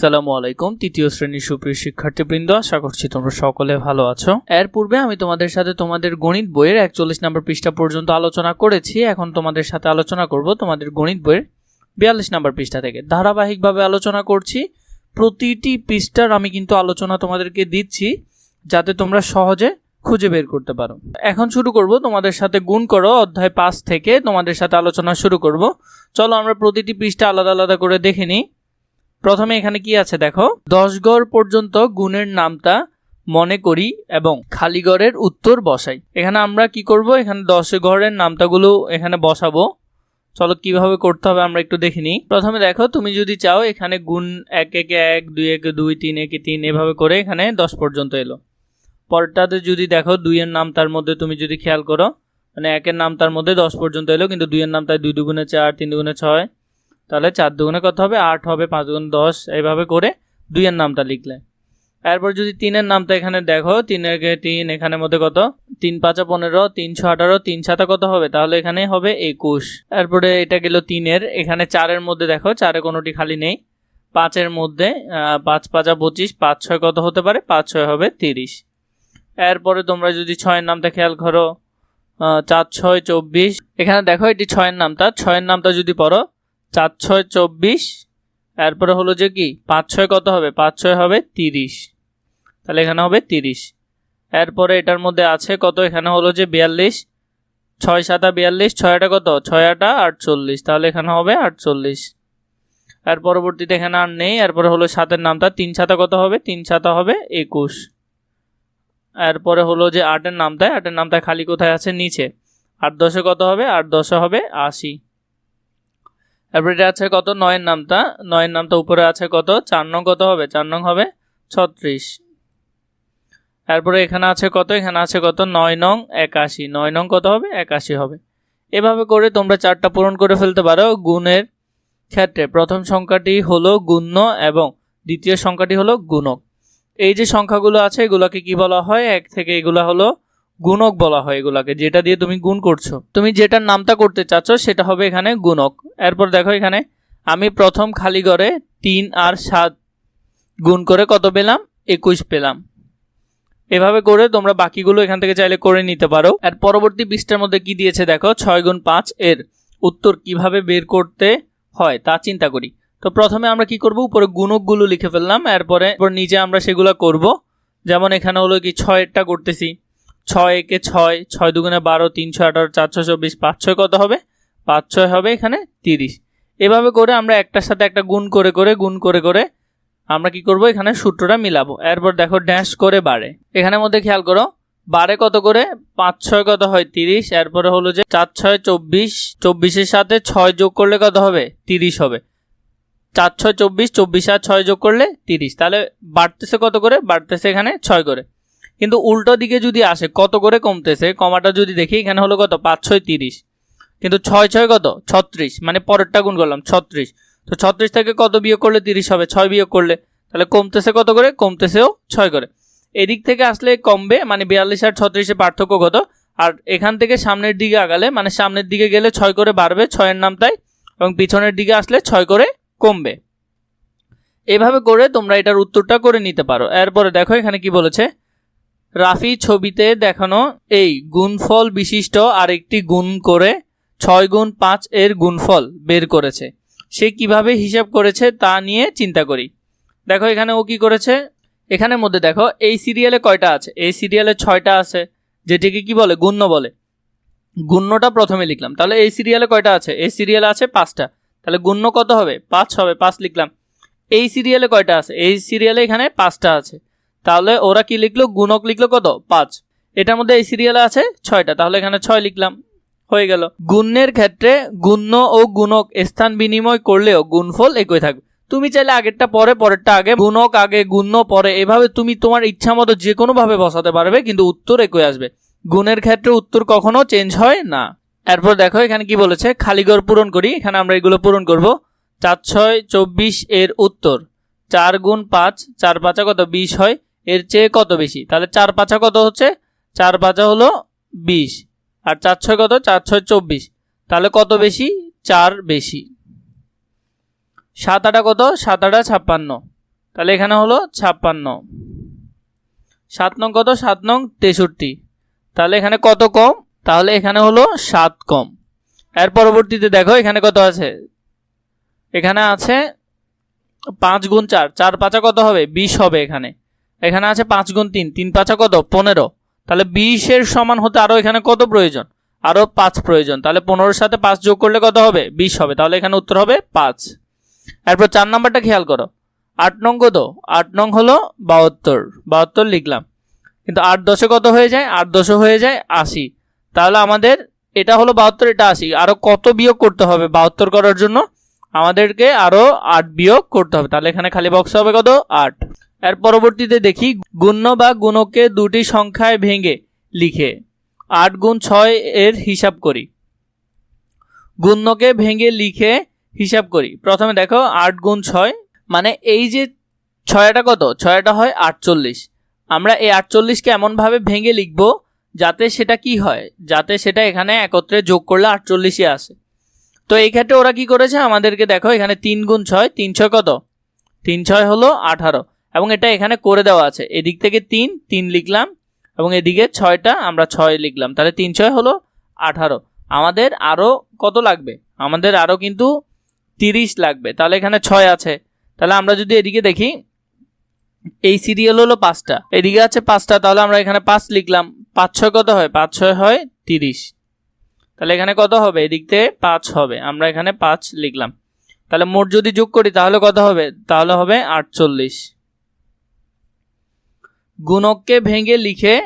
আসসালামু আলাইকুম, তৃতীয় শ্রেণির সুপ্রিয় শিক্ষার্থীবৃন্দ, আশা করছি তোমরা সকলে ভালো আছো। এর পূর্বে আমি তোমাদের সাথে তোমাদের গণিত বইয়ের একচল্লিশ নম্বর পৃষ্ঠা পর্যন্ত আলোচনা করেছি। এখন তোমাদের সাথে আলোচনা করব তোমাদের গণিত বইয়ের বিয়াল্লিশ নম্বর পৃষ্ঠা থেকে। ধারাবাহিকভাবে আলোচনা করছি। প্রতিটি পৃষ্ঠার আমি কিন্তু আলোচনা তোমাদেরকে দিচ্ছি, যাতে তোমরা সহজে খুঁজে বের করতে পারো। এখন শুরু করব তোমাদের সাথে গুণ করো, অধ্যায় পাঁচ থেকে তোমাদের সাথে আলোচনা শুরু করব। চলো আমরা প্রতিটি পৃষ্ঠা আলাদা আলাদা করে দেখে নিই। প্রথমে এখানে কি আছে দেখো? দশ গড় পর্যন্ত গুণের নামটা মনে করি এবং খালি গড়ের উত্তর বসাই। এখানে আমরা কি করব? এখানে দশ গড়ের নামটাগুলো এখানে বসাবো। চলো কীভাবে করতে হবে আমরা একটু দেখে নিই। প্রথমে দেখো, তুমি যদি চাও এখানে গুণ এক, একে, এক, দুই, একে, দুই, তিন, একে, তিন এভাবে করে এখানে দশ পর্যন্ত এলো। পরটাতে যদি দেখো দুইয়ের নাম তার মধ্যে তুমি যদি খেয়াল করো মানে একের নাম তার মধ্যে দশ পর্যন্ত এলো, কিন্তু দুইয়ের নাম তাই দুই দুগুণে চার, তিন দুগুণে ছয় তাহলে চার দুগুণে কত হবে? আট হবে, পাঁচ দুগুণ দশ, এইভাবে করে দুইয়ের নামটা লিখলে। এরপর যদি তিনের নামটা এখানে দেখো তিনের তিন এখানে মধ্যে কত? তিন পাঁচা পনেরো তিনশো আঠারো, তিন সাতা কত হবে? তাহলে এখানে হবে একুশ। এরপরে এটা গেল তিনের, এখানে চারের মধ্যে দেখো, চারে কোনোটি খালি নেই। পাঁচের মধ্যে পাঁচ পাঁচা পঁচিশ, পাঁচ ছয় কত হতে পারে? পাঁচ ছয় হবে তিরিশ। এরপরে তোমরা যদি ছয়ের নামটা খেয়াল করো চার, ছয়, চব্বিশ, এখানে দেখো এটি ছয়ের নামটা। ছয়ের নামটা যদি পড়ো চার ছয় চব্বিশ, এরপরে হলো যে কি? পাঁচ ছয় কত হবে? পাঁচ ছয় হবে তিরিশ। তাহলে এখানে হবে তিরিশ। এরপরে এটার মধ্যে আছে কত? এখানে হলো যে বিয়াল্লিশ। ছয় সাতা বিয়াল্লিশ, ছয় আটা কত? ছয় আটা আটচল্লিশ। তাহলে এখানে হবে আটচল্লিশ। এর পরবর্তীতে এখানে আর নেই। এরপরে হলো সাতের নামটা। তিন ছাতা কত হবে? তিন ছাতা হবে একুশ। এরপরে হলো যে আটের নামটায় আটের নামটায় খালি কোথায় আছে? নিচে। আট দশে কত হবে? আট দশে হবে আশি। এরপরে এটা আছে কত? নয়ের নামটা। নয়ের নামটা উপরে আছে কত? চার নং কত হবে? চার নং হবে ছত্রিশ। এরপরে এখানে আছে কত? এখানে আছে কত? নয় নং একাশি। নয় নং কত হবে? একাশি হবে। এভাবে করে তোমরা চারটা পূরণ করে ফেলতে পারো গুণের ক্ষেত্রে। প্রথম সংখ্যাটি হলো গুণ্য এবং দ্বিতীয় সংখ্যাটি হলো গুণক। এই যে সংখ্যাগুলো আছে, এগুলোকে কি বলা হয়? এক থেকে এগুলা হলো গুণক বলা হয় এগুলাকে, যেটা দিয়ে তুমি গুণ করছ। তুমি যেটার নামটা করতে চাচ্ছ, সেটা হবে এখানে গুণক। এরপর দেখো এখানে, আমি প্রথম খালি ঘরে তিন আর সাত গুণ করে কত পেলাম? একুশ পেলাম। এভাবে করে তোমরা বাকিগুলো এখান থেকে চাইলে করে নিতে পারো। আর পরবর্তী পৃষ্ঠার মধ্যে কি দিয়েছে দেখো? ছয় গুণ পাঁচ এর উত্তর কীভাবে বের করতে হয়, তা চিন্তা করি। তো প্রথমে আমরা কি করব? উপরে গুণকগুলো লিখে ফেললাম। এরপর নিচে আমরা সেগুলো করব। যেমন এখানে হলো কি ছয়েরটা করতেছি। ছয় একে ছয় ছয় দুগুণে বারো তিনশো আঠারো চারশো চব্বিশ পাঁচ ছয় কত হবে? পাঁচ ছয় হবে এখানে তিরিশ। এভাবে করে আমরা একটার সাথে একটা গুণ করে করে, গুণ করে করে আমরা কি করব? এখানে সূত্রটা মিলাবো। এরপর দেখো ড্যাশ করে বাড়ে এখানে মধ্যে খেয়াল করো, বারে কত করে? পাঁচ ছয় কত হয়? তিরিশ। এরপরে হলো যে চার ছয় চব্বিশ, চব্বিশের সাথে ছয় যোগ করলে কত হবে? তিরিশ হবে। চার ছয় চব্বিশ চব্বিশ আর ছয় যোগ করলে তিরিশ। তাহলে বাড়তেছে কত করে? বাড়তেছে এখানে ছয় করে। কিন্তু উল্টো দিকে যদি আসে, কত করে কমতেছে? কমাটা যদি দেখি, এখানে হলো কত? পাঁচ, ছয়, তিরিশ। কিন্তু ছয় ছয় কত? ছত্রিশ। মানে পরেরটা গুণ করলাম, ছত্রিশ। তো ছত্রিশ থেকে কত বিয়োগ করলে তিরিশ হবে? ছয় বিয়োগ করলে তাহলে কমতেছে কত করে? কমতেছেও ছয় করে। এদিক থেকে আসলে কমবে মানে বিয়াল্লিশ আর ছত্রিশে পার্থক্য কত? আর এখান থেকে সামনের দিকে আগালে মানে সামনের দিকে গেলে ছয় করে বাড়বে, ছয়ের নাম তাই, এবং পিছনের দিকে আসলে ছয় করে কমবে। এভাবে করে তোমরা এটার উত্তরটা করে নিতে পারো। এরপরে দেখো এখানে কি বলেছে? রাফি ছবিতে দেখানো এই গুণফল বিশিষ্ট আরেকটি গুণ করে ছয় গুণ পাঁচ এর গুণফল বের করেছে। সে কীভাবে হিসাব করেছে তা নিয়ে চিন্তা করি। দেখো এখানে ও কি করেছে? এখানের মধ্যে দেখো, এই সিরিয়ালে কয়টা আছে? এই সিরিয়ালে ছয়টা আছে, যেটিকে কি বলে? গুণ্য বলে। গুণ্যটা প্রথমে লিখলাম। তাহলে এই সিরিয়ালে কয়টা আছে? এই সিরিয়ালে আছে পাঁচটা। তাহলে গুণ্য কত হবে? পাঁচ হবে, পাঁচ লিখলাম। এই সিরিয়ালে কয়টা আছে? এই সিরিয়ালে এখানে পাঁচটা আছে। তাহলে ওরা কি লিখলো? গুণক লিখলো কত? পাঁচ। এটার মধ্যে এই সিরিয়ালে আছে ছয়টা, তাহলে এখানে ছয় লিখলাম। হয়ে গেল। গুণ্যের ক্ষেত্রে গুণ্য ও গুণক স্থান বিনিময় করলেও গুণফল একই থাকবে। তুমি চাইলে আগেরটা পরে, পরেরটা আগে, গুণক আগে, গুণ্য পরে, এভাবে তুমি তোমার ইচ্ছা মতো যে কোনো ভাবে বসাতে পারবে, কিন্তু উত্তর একই আসবে। গুণের ক্ষেত্রে উত্তর কখনো চেঞ্জ হয় না। এরপর দেখো, এখানে কি বলেছে? খালিগড় পূরণ করি, এখানে আমরা এগুলো পূরণ করব। চার, ছয়, চব্বিশ এর উত্তর। চার গুণ পাঁচ, চার পাঁচা কত? বিশ হয়। এর চেয়ে কত বেশি? তাহলে চার পাঁচা কত হচ্ছে? চার পাঁচা হলো বিশ। আর চার ছয় কত? চার ছয় চব্বিশ। তাহলে কত বেশি? চার বেশি। সাত আটা কত? সাত আটা ছাপ্পান্ন। তাহলে এখানে হলো ছাপ্পান্ন। সাত নং কত? সাত নং তেষট্টি। তাহলে এখানে কত কম? তাহলে এখানে হলো সাত কম। এর পরবর্তীতে দেখো, এখানে কত আছে? এখানে আছে পাঁচ গুণ চার। চার পাঁচা কত হবে? বিশ হবে এখানে। এখানে আছে পাঁচ গুণ তিন তিন পাঁচা কত? পনেরো। তাহলে বিশের সমান হতে আরও এখানে কত প্রয়োজন? আরও পাঁচ প্রয়োজন। তাহলে পনেরোর সাথে পাঁচ যোগ করলে কত হবে? বিশ হবে। তাহলে এখানে উত্তর হবে পাঁচ। এরপর চার নাম্বারটা খেয়াল করো। আট নং কত? আট নং হলো বাহাত্তর। বাহাত্তর লিখলাম। কিন্তু আট দশে কত হয়ে যায়? আট দশে হয়ে যায় আশি। তাহলে আমাদের এটা হলো বাহাত্তর, এটা আশি। আরও কত বিয়োগ করতে হবে বাহাত্তর করার জন্য? আমাদেরকে আরও আট বিয়োগ করতে হবে। তাহলে এখানে খালি বক্স হবে কত? আট। এর পরবর্তীতে দেখি গুণ্য বা গুণকে দুটি সংখ্যায় ভেঙে লিখে আট গুণ ছয় এর হিসাব করি। গুণ্যকে ভেঙে লিখে হিসাব করি। প্রথমে দেখো আট গুণ ছয় মানে এই যে ছয়টা কত? ছয়টা হয় আটচল্লিশ। আমরা এই আটচল্লিশকে এমনভাবে ভেঙে লিখব যাতে সেটা কি হয়? যাতে সেটা এখানে একত্রে যোগ করলে আটচল্লিশে আসে। তো এই ক্ষেত্রে ওরা কি করেছে? আমাদেরকে দেখো এখানে তিন গুণ ছয়, তিন ছয় কত? তিন ছয় হলো আঠারো। এবং এটা এখানে করে দেওয়া আছে। এদিক থেকে তিন তিন লিখলাম এবং এদিকে ছয়টা, আমরা ছয় লিখলাম। তাহলে তিন, ছয় হলো আঠারো। আমাদের আরও কত লাগবে? আমাদের আরও কিন্তু তিরিশ লাগবে। তাহলে এখানে ছয় আছে। তাহলে আমরা যদি এদিকে দেখি, এই সিরিয়াল হলো পাঁচটা। এদিকে আছে পাঁচটা, তাহলে আমরা এখানে পাঁচ লিখলাম। পাঁচ ছয় কত হয়? পাঁচ ছয় হয় তিরিশ। তাহলে এখানে কত হবে? এদিক থেকে পাঁচ হবে। আমরা এখানে পাঁচ লিখলাম। তাহলে মোট যদি যোগ করি, তাহলে কত হবে? তাহলে হবে আটচল্লিশ। গুণককে ভেঙে লিখে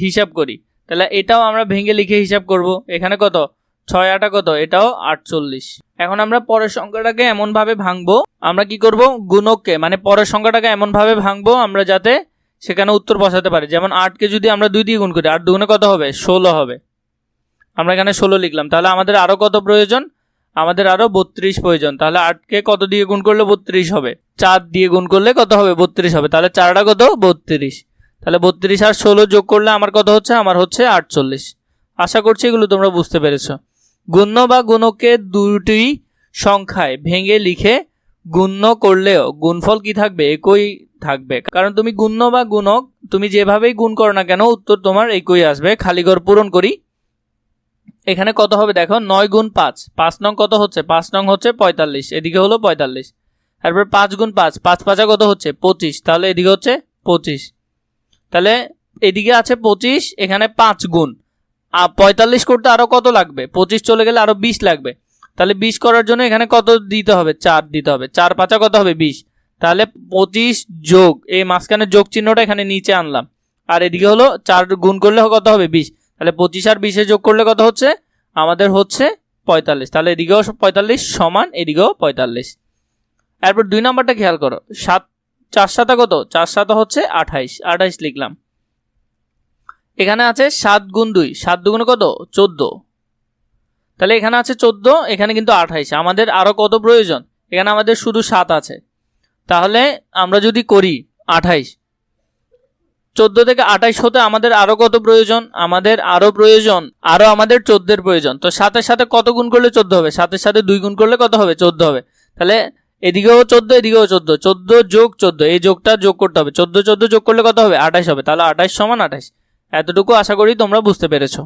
হিসাব করি। তাহলে এটাও আমরা ভেঙে লিখে হিসাব করব। এখানে কত? ছয় আটা কত? এটাও আটচল্লিশ। এখন আমরা পরের সংখ্যাটাকে এমনভাবে ভাঙবো। আমরা কি করব? গুণককে মানে পরের সংখ্যাটাকে এমনভাবে ভাঙবো আমরা যাতে সেখানে উত্তর বসাতে পারি। যেমন আটকে যদি আমরা দুই দিয়ে গুণ করি, আট দুগুণে কত হবে? ষোলো হবে। আমরা এখানে ষোলো লিখলাম। তাহলে আমাদের আরও কত প্রয়োজন? আমাদের আরও বত্রিশ প্রয়োজন। তাহলে আটকে কত দিয়ে গুণ করলে বত্রিশ হবে? চার দিয়ে গুণ করলে কত হবে? বত্রিশ হবে। তাহলে চারটা কত? বত্রিশ। তাহলে বত্রিশ আর ষোলো যোগ করলে আমার কত হচ্ছে? আমার হচ্ছে আটচল্লিশ। আশা করছি এগুলো তোমরা বুঝতে পেরেছ। গুণ্য বা গুণকে দুটি সংখ্যায় ভেঙে লিখে গুণ্য করলেও গুণফল কি থাকবে? একই থাকবে। কারণ তুমি গুণ্য বা গুণক তুমি যেভাবেই গুণ করো না কেন, উত্তর তোমার একই আসবে। খালি ঘর পূরণ করি। এখানে কত হবে দেখো? নয় গুণ পাঁচ। পাঁচ নং কত হচ্ছে? পাঁচ নং হচ্ছে পঁয়তাল্লিশ। এদিকে হলো পঁয়তাল্লিশ। তারপর পাঁচ গুণ পাঁচ। পাঁচ পাঁচা কত হচ্ছে? পঁচিশ। তাহলে এদিকে হচ্ছে পঁচিশ। তাহলে এদিকে আছে পঁচিশ, এখানে পাঁচ গুণ। আর পঁয়তাল্লিশ করতে আরও কত লাগবে? পঁচিশ চলে গেলে আরও বিশ লাগবে। তাহলে বিশ করার জন্য এখানে কত দিতে হবে? চার দিতে হবে। চার পাঁচা কত হবে? বিশ। তাহলে পঁচিশ যোগ, এই মাঝখানে যোগ চিহ্নটা এখানে নিচে আনলাম। আর এদিকে হলো চার গুণ করলে কত হবে? বিশ। তাহলে পঁচিশ আর বিশে যোগ করলে কত হচ্ছে? আমাদের হচ্ছে পঁয়তাল্লিশ। তাহলে এদিকেও পঁয়তাল্লিশ সমান এদিকেও পঁয়তাল্লিশ। এরপর দুই নাম্বারটা খেয়াল করো। সাত চার সাতা কত? চার সাতা হচ্ছে আঠাইশ। আঠাইশ লিখলাম। এখানে আছে সাত গুণ দুই। সাত দুগুণে কত? চোদ্দ। তাহলে এখানে আছে চোদ্দ, এখানে কিন্তু আঠাইশ। আমাদের আরও কত প্রয়োজন? এখানে আমাদের শুধু সাত আছে। তাহলে আমরা যদি করি আঠাইশ, চোদ্দ থেকে আঠাইশ হতে আমাদের আরও কত প্রয়োজন? আমাদের আরও প্রয়োজন আরও আমাদের চোদ্দের প্রয়োজন। তো সাতের সাথে কত গুণ করলে চোদ্দ হবে? সাতের সাথে দুই গুণ করলে কত হবে? চোদ্দ হবে। তাহলে এদিকেও চোদ্দ এদিকেও চোদ্দ। চোদ্দ যোগ চোদ্দ, এই যোগটা যোগ করতে হবে। চোদ্দ চোদ্দ যোগ করলে কত হবে? আঠাশ হবে। তাহলে আঠাশ সমান আঠাশ। এতটুকু আশা করি তোমরা বুঝতে পেরেছ।